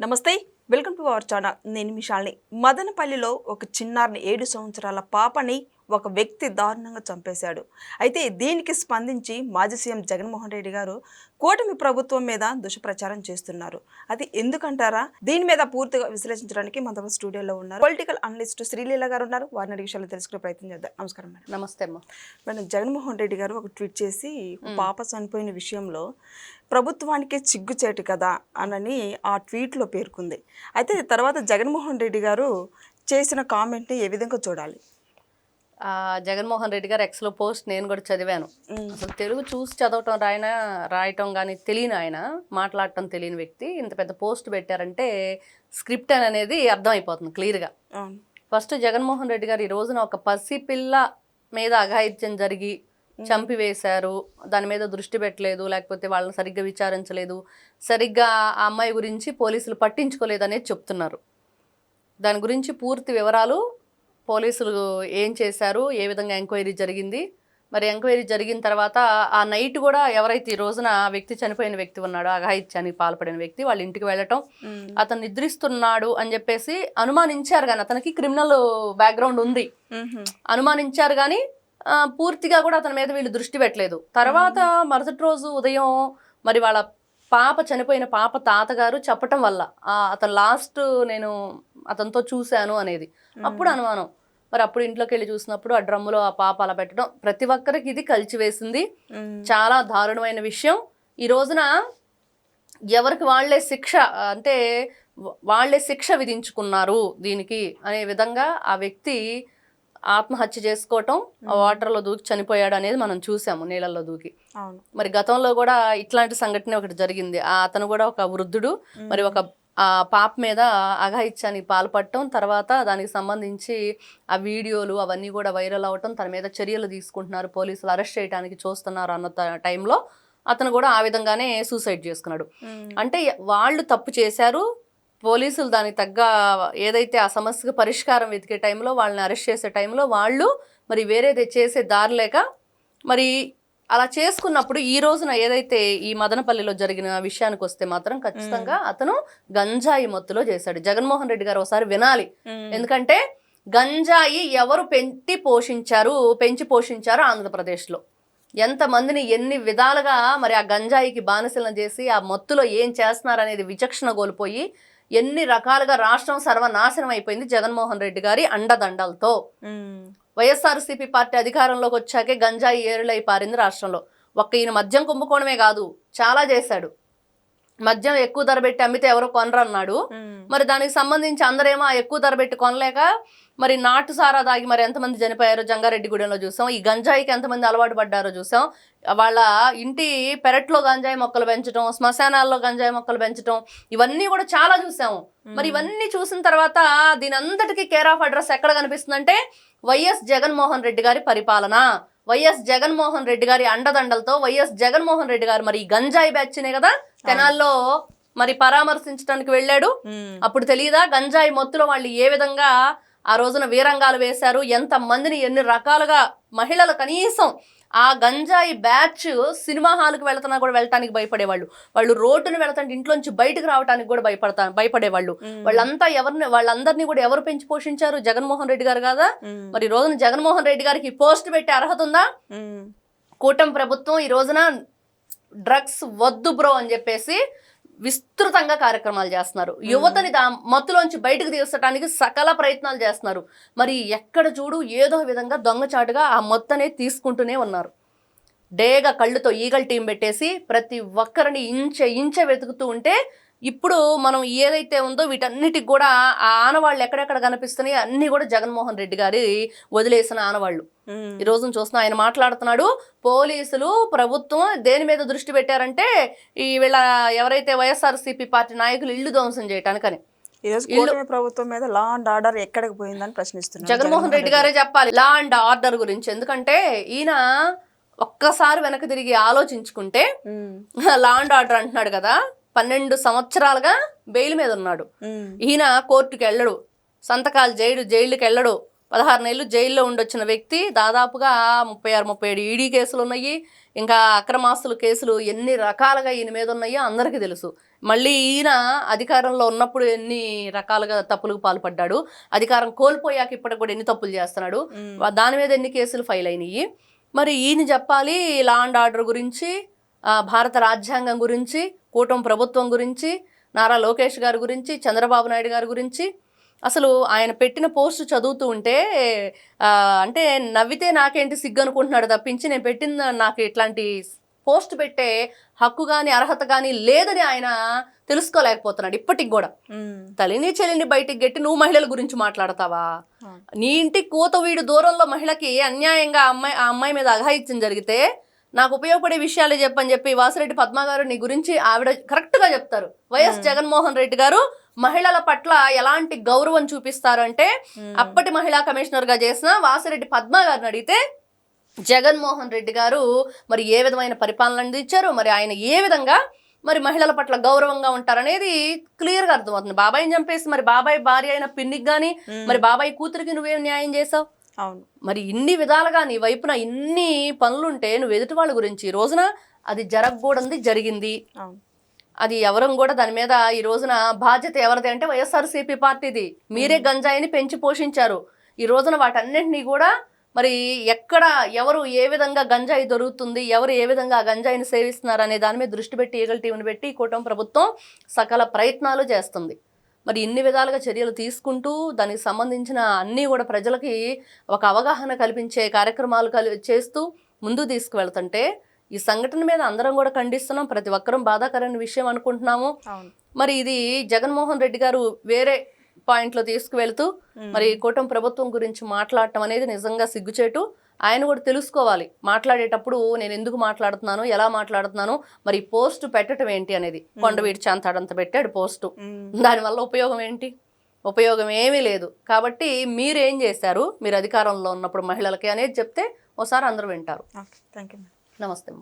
నమస్తే welcome to our channel. నేను మిషాల్ని మదనపల్లిలో ఒక చిన్నారిని ఏడు సంవత్సరాల పాపని ఒక వ్యక్తి దారుణంగా చంపేశాడు. అయితే దీనికి స్పందించి మాజీ సీఎం జగన్మోహన్ రెడ్డి గారు కూటమి ప్రభుత్వం మీద దుష్ప్రచారం చేస్తున్నారు. అది ఎందుకంటారా? దీని మీద పూర్తిగా విశ్లేషించడానికి మన స్టూడియోలో ఉన్నారు. పొలిటికల్ అనలిస్ట్ శ్రీలీల గారు ఉన్నారు. వారిని అడిగి విషయాలు తెలుసుకునే ప్రయత్నం చేద్దాం. నమస్కారం మేడం. నమస్తే అమ్మ. మేడం జగన్మోహన్ రెడ్డి గారు ఒక ట్వీట్ చేసి పాప చనిపోయిన విషయంలో ప్రభుత్వానికే చిగ్గుచేటు కదా? అనని ఆ ట్వీట్లో పేర్కొంది. అయితే తర్వాత జగన్మోహన్ రెడ్డి గారు చేసిన కామెంట్ని ఏ విధంగా చూడాలి? జగన్మోహన్ రెడ్డి గారు ఎక్స్లో పోస్ట్ నేను కూడా చదివాను. అసలు తెలుగు చూసి చదవటం రాయన రాయటం కానీ తెలియని ఆయన మాట్లాడటం తెలియని వ్యక్తి ఇంత పెద్ద పోస్ట్ పెట్టారంటే స్క్రిప్ట్ అని అనేది అర్థమైపోతుంది క్లియర్గా ఫస్ట్ జగన్మోహన్ రెడ్డి గారు ఈ రోజున ఒక పసిపిల్ల మీద అఘాయిత్యం జరిగి చంపివేశారు. దాని మీద దృష్టి పెట్టలేదు లేకపోతే వాళ్ళని సరిగ్గా విచారించలేదు. సరిగ్గా ఆ అమ్మాయి గురించి పోలీసులు పట్టించుకోలేదు అనేది చెప్తున్నారు. దాని గురించి పూర్తి వివరాలు పోలీసులు ఏం చేశారు? ఏ విధంగా ఎంక్వైరీ జరిగింది? మరి ఎంక్వైరీ జరిగిన తర్వాత ఆ నైట్ కూడా ఎవరైతే ఈ రోజున ఆ వ్యక్తి చనిపోయిన వ్యక్తి ఉన్నాడో అఘాయిత్యానికి పాల్పడిన వ్యక్తి వాళ్ళ ఇంటికి వెళ్ళటం. అతను నిద్రిస్తున్నాడు అని చెప్పేసి అనుమానించారు కానీ అతనికి క్రిమినల్ బ్యాక్గ్రౌండ్ ఉంది. అనుమానించారు కానీ పూర్తిగా కూడా అతని మీద వీళ్ళు దృష్టి పెట్టలేదు. తర్వాత మరుసటి రోజు ఉదయం మరి వాళ్ళ పాప చనిపోయిన పాప తాతగారు చెప్పటం వల్ల అతను లాస్ట్ నేను అతనితో చూశాను అనేది. అప్పుడు అనుమానం. మరి అప్పుడు ఇంట్లోకి వెళ్ళి చూసినప్పుడు ఆ డ్రమ్ములో ఆ పాప అలా పెట్టడం ప్రతి ఒక్కరికి ఇది కలిసి వేసింది. చాలా దారుణమైన విషయం. ఈ రోజున ఎవరికి వాళ్ళే శిక్ష అంటే వాళ్ళే శిక్ష విధించుకున్నారు దీనికి అనే విధంగా ఆ వ్యక్తి ఆత్మహత్య చేసుకోవటం ఆ వాటర్లో దూకి చనిపోయాడు అనేది మనం చూసాము నీళ్ళల్లో దూకి. మరి గతంలో కూడా ఇట్లాంటి సంఘటన ఒకటి జరిగింది. ఆ అతను కూడా ఒక వృద్ధుడు మరి ఒక ఆ పాప మీద అఘాయిత్యానికి పాల్పడటం తర్వాత దానికి సంబంధించి ఆ వీడియోలు అవన్నీ కూడా వైరల్ అవ్వటం తన మీద చర్యలు తీసుకుంటున్నారు. పోలీసులు అరెస్ట్ చేయడానికి చూస్తున్నారు అన్న టైంలో అతను కూడా ఆ విధంగానే సూసైడ్ చేసుకున్నాడు. అంటే వాళ్ళు తప్పు చేశారు. పోలీసులు దానికి తగ్గ ఏదైతే ఆ సమస్యకు పరిష్కారం వెతికే టైంలో వాళ్ళని అరెస్ట్ చేసే టైంలో వాళ్ళు మరి వేరేది చేసే దారి లేక మరి అలా చేసుకున్నప్పుడు ఈ రోజున ఏదైతే ఈ మదనపల్లిలో జరిగిన విషయానికి వస్తే మాత్రం ఖచ్చితంగా అతను గంజాయి మత్తులో చేశాడు. జగన్మోహన్ రెడ్డి గారు ఒకసారి వినాలి. ఎందుకంటే గంజాయి ఎవరు పెంచి పోషించారు పెంచి పోషించారు ఆంధ్రప్రదేశ్లో? ఎంతమందిని ఎన్ని విధాలుగా మరి ఆ గంజాయికి బానిసలను చేసి ఆ మత్తులో ఏం చేస్తున్నారు అనేది విచక్షణ కోల్పోయి ఎన్ని రకాలుగా రాష్ట్రం సర్వనాశనం అయిపోయింది జగన్మోహన్ రెడ్డి గారి అండదండలతో. వైఎస్ఆర్సీపీ పార్టీ అధికారంలోకి వచ్చాకే గంజాయి ఏరులై పారింది రాష్ట్రంలో. ఒక్క ఈయన మద్యం కుంభకోణమే కాదు చాలా చేశాడు. మద్యం ఎక్కువ ధర పెట్టి అమ్మితే ఎవరో కొనరన్నాడు. మరి దానికి సంబంధించి అందరేమో ఆ ఎక్కువ ధర పెట్టి కొనలేక మరి నాటు సారా దాగి మరి ఎంతమంది చనిపోయారో జంగారెడ్డిగూడెంలో చూసాం. ఈ గంజాయికి ఎంతమంది అలవాటు పడ్డారో చూసాం. వాళ్ళ ఇంటి పెరట్లో గంజాయి మొక్కలు పెంచడం శ్మశానాల్లో గంజాయి మొక్కలు పెంచడం ఇవన్నీ కూడా చాలా చూసాము మరి ఇవన్నీ చూసిన తర్వాత దీని అంతటికీ కేర్ ఆఫ్ అడ్రస్ ఎక్కడ కనిపిస్తుందంటే వైఎస్ జగన్మోహన్ రెడ్డి గారి పరిపాలన. వైఎస్ జగన్మోహన్ రెడ్డి గారి అండదండలతో వైఎస్ జగన్మోహన్ రెడ్డి గారు మరి గంజాయి బ్యాచ్నే కదా? తెనాల్లో మరి పరామర్శించడానికి వెళ్ళాడు. అప్పుడు తెలియదా గంజాయి మొత్తులో వాళ్ళు ఏ విధంగా ఆ రోజున వీరంగాలు వేశారు? ఎంత మందిని ఎన్ని రకాలుగా మహిళలు కనీసం ఆ గంజాయి బ్యాచ్ సినిమా హాల్కి వెళ్తున్నా కూడా వెళ్ళటానికి భయపడేవాళ్ళు. వాళ్ళు రోడ్డును వెళ్తుంటే ఇంట్లోంచి బయటకు రావడానికి కూడా భయపడతా భయపడేవాళ్ళు. వాళ్ళంతా ఎవరిని వాళ్ళందరినీ కూడా ఎవరు పెంచి పోషించారు? జగన్మోహన్ రెడ్డి గారు కాదా? మరి ఈ రోజున జగన్మోహన్ రెడ్డి గారికి పోస్ట్ పెట్టే అర్హత ఉందా? కూటమి ప్రభుత్వం ఈ రోజున డ్రగ్స్ వద్దు బ్రో అని చెప్పేసి విస్తృతంగా కార్యక్రమాలు చేస్తున్నారు. యువతని దా మత్తులోంచి బయటకు తీర్చడానికి సకల ప్రయత్నాలు చేస్తున్నారు. మరి ఎక్కడ చూడు ఏదో విధంగా దొంగచాటుగా ఆ మొత్తనే తీసుకుంటూనే ఉన్నారు. డేగా కళ్ళుతో ఈగల్ టీం పెట్టేసి ప్రతి ఒక్కరిని ఇంచె ఇంచె వెతుకుతూ ఉంటే ఇప్పుడు మనం ఏదైతే ఉందో వీటన్నిటికి కూడా ఆ ఆనవాళ్ళు ఎక్కడెక్కడ కనిపిస్తున్నాయి అన్నీ కూడా జగన్మోహన్ రెడ్డి గారి వదిలేసిన ఆనవాళ్ళు. ఈ రోజున చూస్తున్నా ఆయన మాట్లాడుతున్నాడు పోలీసులు ప్రభుత్వం దేని మీద దృష్టి పెట్టారంటే ఈ వీళ్ళ ఎవరైతే వైఎస్ఆర్సీపీ పార్టీ నాయకులు ఇల్లు ధ్వంసం చేయటానికని. ప్రభుత్వం మీద లా అండ్ ఆర్డర్ ఎక్కడికి పోయిందని ప్రశ్నిస్తున్నారు. జగన్మోహన్ రెడ్డి గారే చెప్పాలి లా అండ్ ఆర్డర్ గురించి. ఎందుకంటే ఈయన ఒక్కసారి వెనక్కి తిరిగి ఆలోచించుకుంటే లా అండ్ ఆర్డర్ అంటున్నాడు కదా పన్నెండు సంవత్సరాలుగా బెయిల్ మీద ఉన్నాడు. ఈయన కోర్టుకి వెళ్ళడు. సంతకాలు జైలు జైలుకి వెళ్ళడు. పదహారు నెలలు జైల్లో ఉండొచ్చిన వ్యక్తి దాదాపుగా ముప్పై ఆరు ముప్పై ఏడు ఈడీ కేసులు ఉన్నాయి. ఇంకా అక్రమాస్తుల కేసులు ఎన్ని రకాలుగా ఈయన మీద ఉన్నాయో అందరికీ తెలుసు. మళ్ళీ ఈయన అధికారంలో ఉన్నప్పుడు ఎన్ని రకాలుగా తప్పులకు పాల్పడ్డాడు. అధికారం కోల్పోయాక ఇప్పటికి కూడా ఎన్ని తప్పులు చేస్తున్నాడు. దాని మీద ఎన్ని కేసులు ఫైల్ అయినాయి. మరి ఈయన చెప్పాలి లా అండ్ ఆర్డర్ గురించి భారత రాజ్యాంగం గురించి కూటమి ప్రభుత్వం గురించి నారా లోకేష్ గారి గురించి చంద్రబాబు నాయుడు గారి గురించి అసలు ఆయన పెట్టిన పోస్ట్ చదువుతూ ఉంటే అంటే నవ్వితే నాకేంటి సిగ్గు అనుకుంటున్నాడు తప్పించి నేను పెట్టిన నాకు ఇట్లాంటి పోస్ట్ పెట్టే హక్కు కానీ అర్హత కానీ లేదని ఆయన తెలుసుకోలేకపోతున్నాడు ఇప్పటికి కూడా. తల్లిని చెల్లిని బయటికి గట్టి నువ్వు మహిళల గురించి మాట్లాడతావా. నీ ఇంటి కూత వీడు దూరంలో మహిళకి అన్యాయంగా అమ్మాయి ఆ అమ్మాయి మీద అఘాయిత్యం జరిగితే నాకు ఉపయోగపడే విషయాలు చెప్పని చెప్పి వాసిరెడ్డి పద్మ గారు నీ గురించి ఆవిడ కరెక్ట్గా చెప్తారు. వైఎస్ జగన్మోహన్ రెడ్డి గారు మహిళల పట్ల ఎలాంటి గౌరవం చూపిస్తారు అంటే అప్పటి మహిళా కమిషనర్గా చేసిన వాసిరెడ్డి పద్మ గారిని అడిగితే జగన్మోహన్ రెడ్డి గారు మరి ఏ విధమైన పరిపాలన అందించారు? మరి ఆయన ఏ విధంగా మరి మహిళల పట్ల గౌరవంగా ఉంటారనేది క్లియర్గా అర్థమవుతుంది. బాబాయిని చంపేసి మరి బాబాయ్ భార్య అయిన పిన్నికి గాని మరి బాబాయ్ కూతురికి నువ్వేం న్యాయం చేసావు అవును. మరి ఇన్ని విధాలుగా నీ వైపున ఇన్ని పనులుంటే నువ్వు ఎదుటి వాళ్ళ గురించి ఈ రోజున అది జరగకూడదు జరిగింది. అది ఎవరం కూడా దాని మీద ఈ రోజున బాధ్యత ఎవరిది అంటే వైఎస్ఆర్సీపీ పార్టీది. మీరే గంజాయిని పెంచి పోషించారు. ఈ రోజున వాటన్నింటినీ కూడా మరి ఎక్కడ ఎవరు ఏ విధంగా గంజాయి దొరుకుతుంది ఎవరు ఏ విధంగా ఆ గంజాయిని సేవిస్తున్నారు అనే దాని మీద దృష్టి పెట్టి ఈగల టీంని పెట్టి కూటమి ప్రభుత్వం సకల ప్రయత్నాలు చేస్తుంది. మరి ఇన్ని విధాలుగా చర్యలు తీసుకుంటూ దానికి సంబంధించిన అన్నీ కూడా ప్రజలకి ఒక అవగాహన కల్పించే కార్యక్రమాలు కలి చేస్తూ ముందు తీసుకువెళ్తుంటే ఈ సంఘటన మీద అందరం కూడా ఖండిస్తున్నాం. ప్రతి ఒక్కరం బాధాకరమైన విషయం అనుకుంటున్నాము. మరి ఇది జగన్మోహన్ రెడ్డి గారు వేరే పాయింట్లో తీసుకువెళ్తూ మరి కూటమి ప్రభుత్వం గురించి మాట్లాడటం అనేది నిజంగా సిగ్గుచేటు. ఆయన కూడా తెలుసుకోవాలి. మాట్లాడేటప్పుడు నేను ఎందుకు మాట్లాడుతున్నాను ఎలా మాట్లాడుతున్నాను మరి పోస్ట్ పెట్టడం ఏంటి అనేది. కొండవీడి చాంతాడంత పెట్టాడు పోస్టు. దానివల్ల ఉపయోగం ఏంటి? ఉపయోగం ఏమీ లేదు. కాబట్టి మీరు ఏం చేశారు? మీరు అధికారంలో ఉన్నప్పుడు మహిళలకి అనేది చెప్తే ఒకసారి అందరూ వింటారు. నమస్తే.